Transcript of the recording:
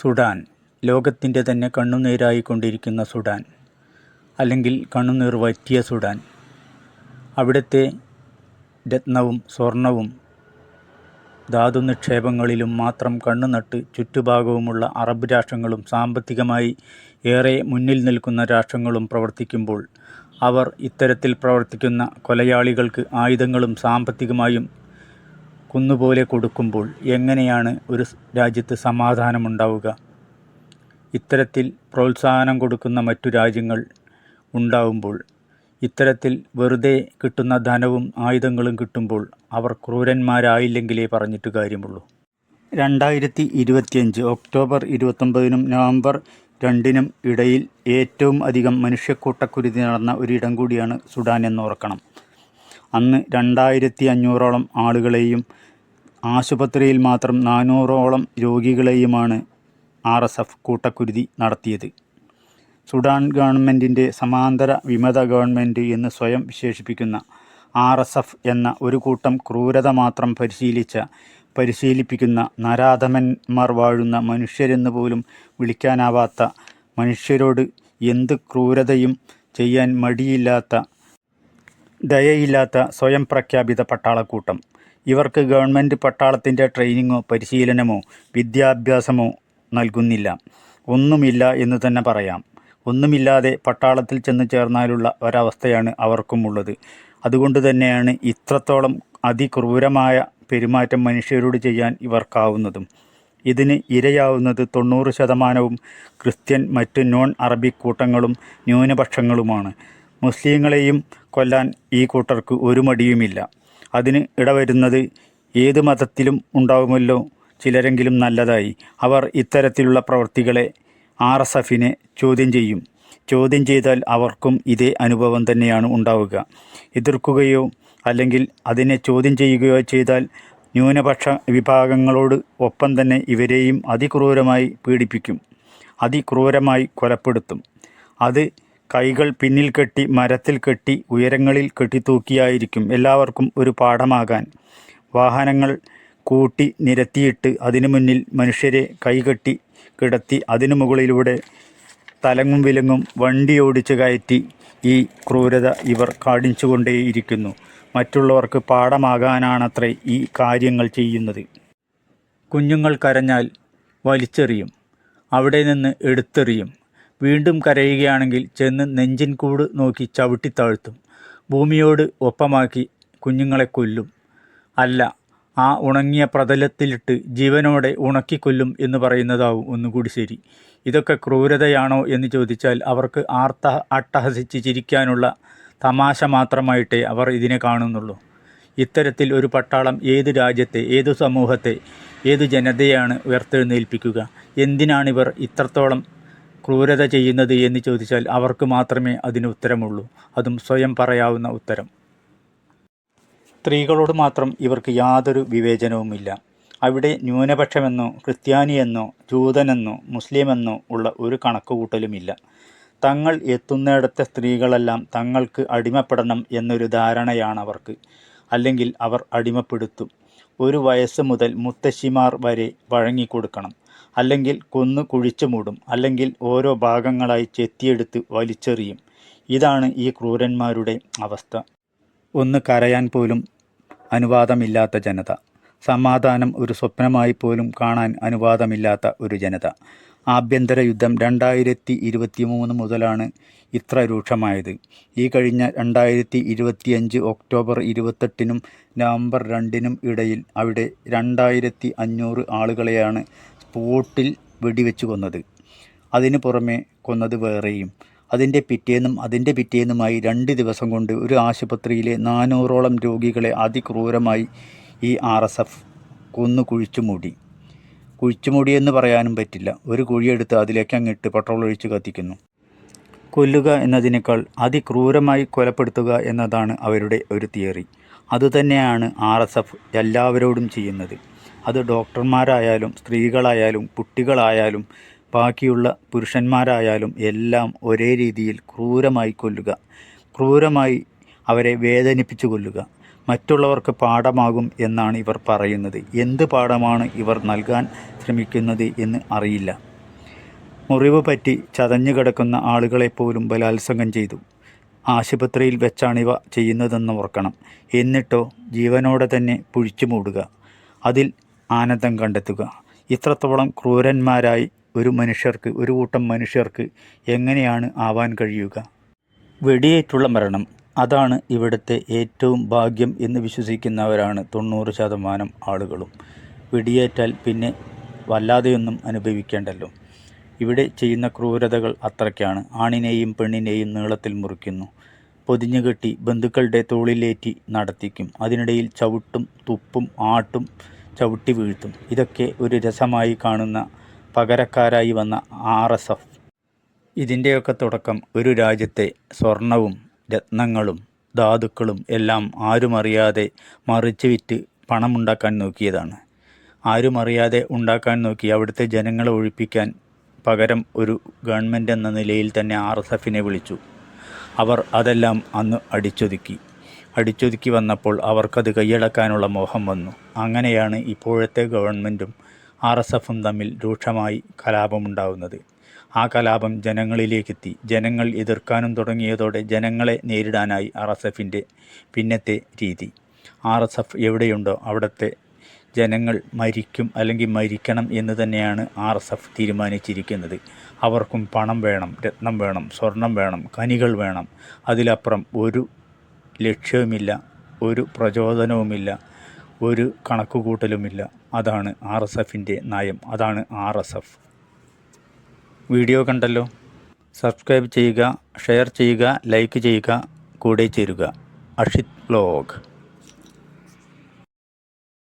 Sudan. ലോകത്തിന്റെ തന്നെ കണ്ണുനീരായിക്കൊണ്ടിരിക്കുന്ന Sudan. അല്ലെങ്കിൽ കണ്ണുനീർ വറ്റിയ സുഡാൻ. അവിടുത്തെ രത്നവും സ്വർണവും ധാതു നിക്ഷേപങ്ങളിലും മാത്രം കണ്ണുനട്ട് ചുറ്റുഭാഗവുമുള്ള അറബ് രാഷ്ട്രങ്ങളും സാമ്പത്തികമായി ഏറെ മുന്നിൽ നിൽക്കുന്ന രാഷ്ട്രങ്ങളും പ്രവർത്തിക്കുമ്പോൾ അവർ ഇത്തരത്തിൽ പ്രവർത്തിക്കുന്ന കൊലയാളികൾക്ക് ആയുധങ്ങളും സാമ്പത്തികമായും കുന്നുപോലെ കൊടുക്കുമ്പോൾ എങ്ങനെയാണ് ഒരു രാജ്യത്ത് സമാധാനമുണ്ടാവുക? ഇത്തരത്തിൽ പ്രോത്സാഹനം കൊടുക്കുന്ന മറ്റു രാജ്യങ്ങൾ ഉണ്ടാവുമ്പോൾ ഇത്തരത്തിൽ വെറുതെ കിട്ടുന്ന ധനവും ആയുധങ്ങളും കിട്ടുമ്പോൾ അവർ ക്രൂരന്മാരായില്ലെങ്കിലേ പറഞ്ഞിട്ട് കാര്യമുള്ളൂ. രണ്ടായിരത്തി ഇരുപത്തിയഞ്ച് ഒക്ടോബർ ഇരുപത്തൊമ്പതിനും നവംബർ രണ്ടിനും ഇടയിൽ ഏറ്റവും അധികം മനുഷ്യക്കൂട്ടക്കുരുതി നടന്ന ഒരിടം കൂടിയാണ് സുഡാൻ എന്നോർക്കണം അന്ന് രണ്ടായിരത്തി അഞ്ഞൂറോളം ആളുകളെയും ആശുപത്രിയിൽ മാത്രം നാനൂറോളം രോഗികളെയുമാണ് ആർ എസ് എഫ് കൂട്ടക്കുരുതി നടത്തിയത്. സുഡാൻ ഗവൺമെന്റിന്റെ സമാന്തര വിമത ഗവൺമെന്റ് എന്ന് സ്വയം വിശേഷിപ്പിക്കുന്ന ആർ എസ് എഫ് എന്ന ഒരു കൂട്ടം ക്രൂരത മാത്രം പരിശീലിച്ച പരിശീലിപ്പിക്കുന്ന നരാധമന്മാർ വാഴുന്ന മനുഷ്യരെന്ന് പോലും വിളിക്കാനാവാത്ത മനുഷ്യരോട് എന്ത് ക്രൂരതയും ചെയ്യാൻ മടിയില്ലാത്ത ദയയില്ലാത്ത സ്വയം പ്രഖ്യാപിത പട്ടാളക്കൂട്ടം. ഇവർക്ക് ഗവൺമെന്റ് പട്ടാളത്തിന്റെ ട്രെയിനിങ്ങോ പരിശീലനമോ വിദ്യാഭ്യാസമോ നൽകുന്നില്ല. ഒന്നുമില്ല എന്ന് തന്നെ പറയാം. ഒന്നുമില്ലാതെ പട്ടാളത്തിൽ ചെന്ന് ചേർന്നാലുള്ള ഒരവസ്ഥയാണ് അവർക്കുമുള്ളത്. അതുകൊണ്ട് തന്നെയാണ് ഇത്രത്തോളം അതിക്രൂരമായ പെരുമാറ്റം മനുഷ്യരോട് ചെയ്യാൻ ഇവർക്കാവുന്നതും. ഇതിന് ഇരയാവുന്നത് തൊണ്ണൂറ് ശതമാനവും ക്രിസ്ത്യൻ മറ്റ് നോൺ അറബിക് കൂട്ടങ്ങളും ന്യൂനപക്ഷങ്ങളുമാണ്. മുസ്ലിങ്ങളെയും കൊല്ലാൻ ഈ കൂട്ടർക്ക് ഒരു മടിയുമില്ല. അതിന് ഇടവരുന്നത് ഏത് മതത്തിലും ഉണ്ടാകുമല്ലോ ചിലരെങ്കിലും നല്ലതായി. അവർ ഇത്തരത്തിലുള്ള പ്രവൃത്തികളെ ആർ എസ് എഫിനെ ചോദ്യം ചെയ്യും. ചോദ്യം ചെയ്താൽ അവർക്കും ഇതേ അനുഭവം തന്നെയാണ് ഉണ്ടാവുക. എതിർക്കുകയോ അല്ലെങ്കിൽ അതിനെ ചോദ്യം ചെയ്യുകയോ ചെയ്താൽ ന്യൂനപക്ഷ വിഭാഗങ്ങളോട് ഒപ്പം തന്നെ ഇവരെയും അതിക്രൂരമായി പീഡിപ്പിക്കും. അതിക്രൂരമായി കൊലപ്പെടുത്തും. അത് കൈകൾ പിന്നിൽ കെട്ടി മരത്തിൽ കെട്ടി ഉയരങ്ങളിൽ കെട്ടിത്തൂക്കിയായിരിക്കും എല്ലാവർക്കും ഒരു പാഠമാകാൻ. വാഹനങ്ങൾ കൂട്ടി നിരത്തിയിട്ട് അതിനു മുന്നിൽ മനുഷ്യരെ കൈകെട്ടി കിടത്തി അതിനു മുകളിലൂടെ തലങ്ങും വിലങ്ങും വണ്ടി ഓടിച്ചു കയറ്റി ഈ ക്രൂരത ഇവർ കാണിച്ചുകൊണ്ടേയിരിക്കുന്നു മറ്റുള്ളവർക്ക് പാഠമാകാനാണത്രേ ഈ കാര്യങ്ങൾ ചെയ്യുന്നത്. കുഞ്ഞുങ്ങൾ കരഞ്ഞാൽ വലിച്ചെറിയും. അവിടെ നിന്ന് എടുത്തെറിയും. വീണ്ടും കരയുകയാണെങ്കിൽ ചെന്ന് നെഞ്ചിൻ കൂട് നോക്കി ചവിട്ടിത്താഴ്ത്തും ഭൂമിയോട് ഒപ്പമാക്കി കുഞ്ഞുങ്ങളെ കൊല്ലും. അല്ല ആ ഉണങ്ങിയ പ്രതലത്തിലിട്ട് ജീവനോടെ ഉണക്കിക്കൊല്ലും എന്ന് പറയുന്നതാവും ഒന്നുകൂടി ശരി. ഇതൊക്കെ ക്രൂരതയാണോ എന്ന് ചോദിച്ചാൽ അവർക്ക് ആർത്ത അട്ടഹസിച്ച് ചിരിക്കാനുള്ള തമാശ മാത്രമായിട്ടേ അവർ ഇതിനെ കാണുന്നുള്ളൂ. ഇത്തരത്തിൽ ഒരു പട്ടാളം ഏത് രാജ്യത്തെ ഏതു സമൂഹത്തെ ഏതു ജനതയാണ് ഉയർത്തെഴുന്നേൽപ്പിക്കുക? എന്തിനാണിവർ ഇത്രത്തോളം ക്രൂരത ചെയ്യുന്നത് എന്ന് ചോദിച്ചാൽ അവർക്ക് മാത്രമേ അതിന് ഉത്തരമുള്ളൂ. അതും സ്വയം പറയാവുന്ന ഉത്തരം. സ്ത്രീകളോട് മാത്രം ഇവർക്ക് യാതൊരു വിവേചനവുമില്ല. അവിടെ ന്യൂനപക്ഷമെന്നോ ക്രിസ്ത്യാനിയെന്നോ ജൂതനെന്നോ മുസ്ലിമെന്നോ ഉള്ള ഒരു കണക്കുകൂട്ടലുമില്ല. തങ്ങൾ എത്തുന്നിടത്തെ സ്ത്രീകളെല്ലാം തങ്ങൾക്ക് അടിമപ്പെടണം എന്നൊരു ധാരണയാണ് അവർക്ക്. അല്ലെങ്കിൽ അവർ അടിമപ്പെടുത്തും. ഒരു വയസ്സ് മുതൽ മുത്തശ്ശിമാർ വരെ വഴങ്ങിക്കൊടുക്കണം. അല്ലെങ്കിൽ കൊന്നു കുഴിച്ചു മൂടും അല്ലെങ്കിൽ ഓരോ ഭാഗങ്ങളായി ചെത്തിയെടുത്ത് വലിച്ചെറിയും. ഇതാണ് ഈ ക്രൂരന്മാരുടെ അവസ്ഥ. ഒന്ന് കരയാൻ പോലും അനുവാദമില്ലാത്ത ജനത. സമാധാനം ഒരു സ്വപ്നമായി പോലും കാണാൻ അനുവാദമില്ലാത്ത ഒരു ജനത. ആഭ്യന്തര യുദ്ധം രണ്ടായിരത്തി ഇരുപത്തി മൂന്ന് മുതലാണ് ഇത്ര രൂക്ഷമായത്. ഈ കഴിഞ്ഞ രണ്ടായിരത്തി ഇരുപത്തിയഞ്ച് ഒക്ടോബർ ഇരുപത്തെട്ടിനും നവംബർ രണ്ടിനും ഇടയിൽ അവിടെ രണ്ടായിരത്തി അഞ്ഞൂറ് ആളുകളെയാണ് സ്പോട്ടിൽ വെടിവെച്ച് കൊന്നത്. അതിനു പുറമെ കൊന്നത് വേറെയും. അതിന്റെ പിറ്റേന്നും അതിന്റെ പിറ്റേന്നുമായി രണ്ട് ദിവസം കൊണ്ട് ഒരു ആശുപത്രിയിലെ നാനൂറോളം രോഗികളെ അതിക്രൂരമായി ഈ ആർ എസ് എഫ് കൊന്നു കുഴിച്ചു മൂടി കുഴിച്ചുമൂടി. എന്ന് പറയാനും പറ്റില്ല. ഒരു കുഴിയെടുത്ത് അതിലേക്ക് അങ്ങിട്ട് പെട്രോൾ ഒഴിച്ച് കത്തിക്കുന്നു. കൊല്ലുക എന്നതിനേക്കാൾ അതിക്രൂരമായി കൊലപ്പെടുത്തുക എന്നതാണ് അവരുടെ ഒരു തിയറി. അതുതന്നെയാണ് ആർ എസ് എഫ് എല്ലാവരോടും ചെയ്യുന്നത്. അത് ഡോക്ടർമാരായാലും സ്ത്രീകളായാലും കുട്ടികളായാലും ബാക്കിയുള്ള പുരുഷന്മാരായാലും എല്ലാം ഒരേ രീതിയിൽ ക്രൂരമായി കൊല്ലുക. ക്രൂരമായി അവരെ വേദനിപ്പിച്ചു കൊല്ലുക. മറ്റുള്ളവർക്ക് പാഠമാകും എന്നാണ് ഇവർ പറയുന്നത്. എന്ത് പാഠമാണ് ഇവർ നൽകാൻ ശ്രമിക്കുന്നത് എന്ന് അറിയില്ല. മുറിവ് പറ്റി ചതഞ്ഞു കിടക്കുന്ന ആളുകളെപ്പോലും ബലാത്സംഗം ചെയ്തു. ആശുപത്രിയിൽ വെച്ചാണിവ ചെയ്യുന്നതെന്ന് ഓർക്കണം. എന്നിട്ടോ ജീവനോടെ തന്നെ പുഴിച്ചു മൂടുക. അതിൽ ആനന്ദം കണ്ടെത്തുക. ഇത്രത്തോളം ക്രൂരന്മാരായി ഒരു മനുഷ്യർക്ക് ഒരു കൂട്ടം മനുഷ്യർക്ക് എങ്ങനെയാണ് ആവാൻ കഴിയുക? വെടിയേറ്റുള്ള മരണം. അതാണ് ഇവിടുത്തെ ഏറ്റവും ഭാഗ്യം എന്ന് വിശ്വസിക്കുന്നവരാണ് തൊണ്ണൂറ് ശതമാനം ആളുകളും. വെടിയേറ്റാൽ പിന്നെ വല്ലാതെയൊന്നും അനുഭവിക്കേണ്ടല്ലോ. ഇവിടെ ചെയ്യുന്ന ക്രൂരതകൾ അത്രയ്ക്കാണ്. ആണിനെയും പെണ്ണിനെയും നീളത്തിൽ മുറിക്കുന്നു. പൊതിഞ്ഞുകെട്ടി ബന്ധുക്കളുടെ തോളിലേറ്റി നടത്തിക്കും. അതിനിടയിൽ ചവിട്ടും തുപ്പും ആട്ടും ചവിട്ടി വീഴ്ത്തും. ഇതൊക്കെ ഒരു രസമായി കാണുന്ന പകരക്കാരായി വന്ന ആർ എസ് എഫ്. ഇതിന്റെയൊക്കെ തുടക്കം ഒരു രാജ്യത്തെ സ്വർണവും രത്നങ്ങളും ധാതുക്കളും എല്ലാം ആരുമറിയാതെ മറിച്ച് വിറ്റ് പണമുണ്ടാക്കാൻ നോക്കിയതാണ്. ആരുമറിയാതെ ഉണ്ടാക്കാൻ നോക്കി അവിടുത്തെ ജനങ്ങളെ ഒഴിപ്പിക്കാൻ പകരം ഒരു ഗവൺമെന്റ് എന്ന നിലയിൽ തന്നെ ആർ എസ് എഫിനെ വിളിച്ചു. അവർ അതെല്ലാം അന്ന് അടിച്ചൊതുക്കി. അടിച്ചൊതുക്കി വന്നപ്പോൾ അവർക്കത് കൈയടക്കാനുള്ള മോഹം വന്നു. അങ്ങനെയാണ് ഇപ്പോഴത്തെ ഗവൺമെന്റും ആർ എസ് എഫും തമ്മിൽ രൂക്ഷമായി കലാപമുണ്ടാവുന്നത്. ആ കലാപം ജനങ്ങളിലേക്കെത്തി. ജനങ്ങൾ എതിർക്കാനും തുടങ്ങിയതോടെ ജനങ്ങളെ നേരിടാനായി ആർ എസ് എഫിന്റെ പിന്നത്തെ രീതി. ആർ എസ് എഫ് എവിടെയുണ്ടോ അവിടുത്തെ ജനങ്ങൾ മരിക്കും അല്ലെങ്കിൽ മരിക്കണം എന്ന് തന്നെയാണ് ആർ എസ് എഫ് തീരുമാനിച്ചിരിക്കുന്നത്. അവർക്കും പണം വേണം രത്നം വേണം സ്വർണം വേണം കനികൾ വേണം. അതിലപ്പുറം ഒരു ലക്ഷ്യവുമില്ല ഒരു പ്രചോദനവുമില്ല ഒരു കണക്കുകൂട്ടലുമില്ല. അതാണ് ആർ എസ് എഫിന്റെ നയം. അതാണ് ആർ എസ് എഫ് വീഡിയോ കണ്ടല്ലോ? സബ്സ്ക്രൈബ് ചെയ്യുക ഷെയർ ചെയ്യുക ലൈക്ക് ചെയ്യുക കൂടെ ചേരുക. അഷിത് വ്ലോഗ്